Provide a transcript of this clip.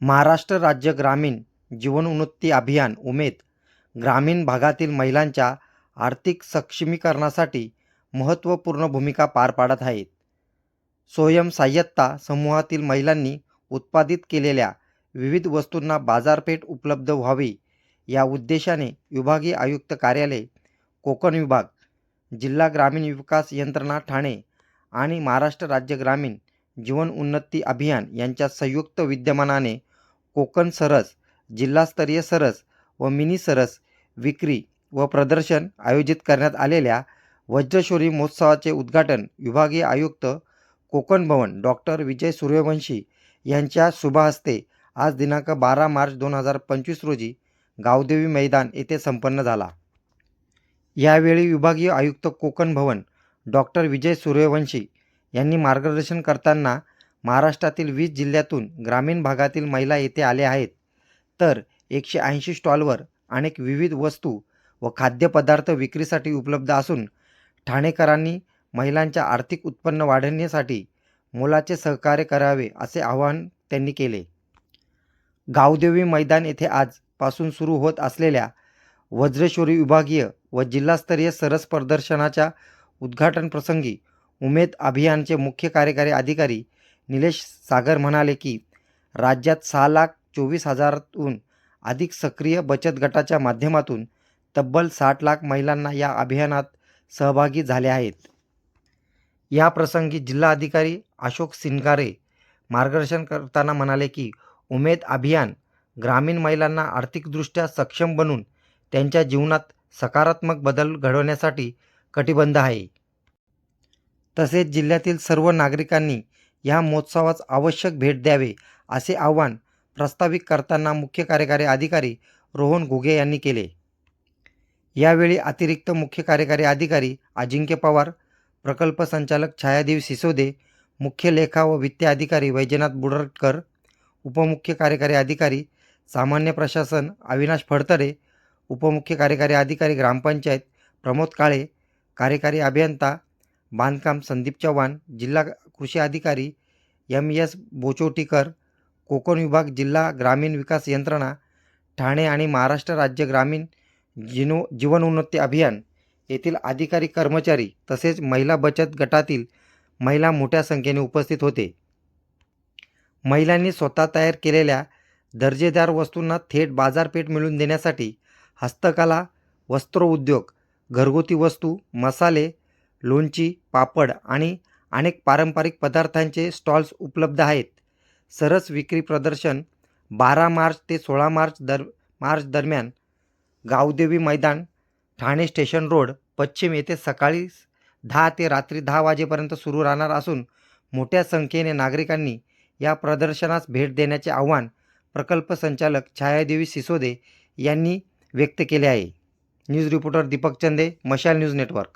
महाराष्ट्र राज्य ग्रामीण जीवनोन्नती अभियान उमेद ग्रामीण भागातील महिलांच्या आर्थिक सक्षमीकरणासाठी महत्त्वपूर्ण भूमिका पार पाडत आहेत. स्वयंसहाय्यता समूहातील महिलांनी उत्पादित केलेल्या विविध वस्तूंना बाजारपेठ उपलब्ध व्हावी या उद्देशाने विभागीय आयुक्त कार्यालय कोकण विभाग जिल्हा ग्रामीण विकास यंत्रणा ठाणे आणि महाराष्ट्र राज्य ग्रामीण जीवन उन्नती अभियान यांच्या संयुक्त विद्यमानाने कोकण सरस जिल्हास्तरीय सरस व मिनी सरस विक्री व प्रदर्शन आयोजित करण्यात आलेल्या वज्रशोरी महोत्सवाचे उद्घाटन विभागीय आयुक्त कोकण भवन डॉक्टर विजय सूर्यवंशी यांच्या शुभहस्ते आज दिनांक बारा मार्च दोन हजार पंचवीस रोजी गावदेवी मैदान येथे संपन्न झाला. यावेळी विभागीय आयुक्त कोकण भवन डॉक्टर विजय सूर्यवंशी यांनी मार्गदर्शन करताना महाराष्ट्रातील वीस जिल्ह्यातून ग्रामीण भागातील महिला येथे आल्या आहेत. तर एकशे ऐंशी स्टॉलवर अनेक विविध वस्तू व खाद्यपदार्थ विक्रीसाठी उपलब्ध असून ठाणेकरांनी महिलांच्या आर्थिक उत्पन्न वाढवण्यासाठी मोलाचे सहकार्य करावे असे आवाहन त्यांनी केले. गावदेवी मैदान येथे आजपासून सुरू होत असलेल्या वज्रेश्वरी विभागीय व जिल्हास्तरीय सरस प्रदर्शनाच्या उद्घाटन प्रसंगी उमेद अभियानचे मुख्य कार्यकारी अधिकारी निलेश सागर म्हणाले की राज्यात सहा लाख चोवीस हजाराहून अधिक सक्रिय बचत गटाच्या माध्यमातून तब्बल साठ लाख महिलांना या अभियानात सहभागी झाले आहेत. या प्रसंगी जिल्हाधिकारी अशोक सिनकारे मार्गदर्शन करताना म्हणाले की उमेद अभियान ग्रामीण महिलांना आर्थिकदृष्ट्या सक्षम बनून त्यांच्या जीवनात सकारात्मक बदल घडवण्यासाठी कटिबंध आहे. तसेच जिल्ह्यातील सर्व नागरिकांनी या महोत्सवास आवश्यक भेट द्यावे असे आवाहन प्रस्तावित करताना मुख्य कार्यकारी अधिकारी रोहन घुगे यांनी केले. यावेळी अतिरिक्त मुख्य कार्यकारी अधिकारी अजिंक्य पवार प्रकल्प संचालक छायादेवी सिसोदे मुख्य लेखा व वित्त अधिकारी वैजनाथ बुडरटकर उपमुख्य कार्यकारी अधिकारी सामान्य प्रशासन अविनाश फडतरे उपमुख्य कार्यकारी अधिकारी ग्रामपंचायत प्रमोद काळे कार्यकारी अभियंता बांधकाम संदीप चव्हाण जिल्हा कृषी अधिकारी एम एस बोचोटीकर कोकण विभाग जिल्हा ग्रामीण विकास यंत्रणा ठाणे आणि महाराष्ट्र राज्य ग्रामीण जिनो जीवनोन्नती अभियान येथील अधिकारी कर्मचारी तसेच महिला बचत गटातील महिला मोठ्या संख्येने उपस्थित होते. महिलांनी स्वतः तयार केलेल्या दर्जेदार वस्तूंना थेट बाजारपेठ मिळवून देण्यासाठी हस्तकला वस्त्रोद्योग घरगुती वस्तू मसाले लोणची पापड आणि अनेक पारंपरिक पदार्थांचे स्टॉल्स उपलब्ध आहेत. सरस विक्री प्रदर्शन बारा मार्च ते सोळा मार्च दर मार्च दरम्यान गावदेवी मैदान ठाणे स्टेशन रोड पश्चिम येथे सकाळी दहा ते रात्री दहा वाजेपर्यंत सुरू राहणार असून मोठ्या संख्येने नागरिकांनी या प्रदर्शनास भेट देण्याचे आव्हान प्रकल्प संचालक छायादेवी सिसोदे यांनी व्यक्त केले आहे. न्यूज रिपोर्टर दीपक चंदे मशाल न्यूज नेटवर्क.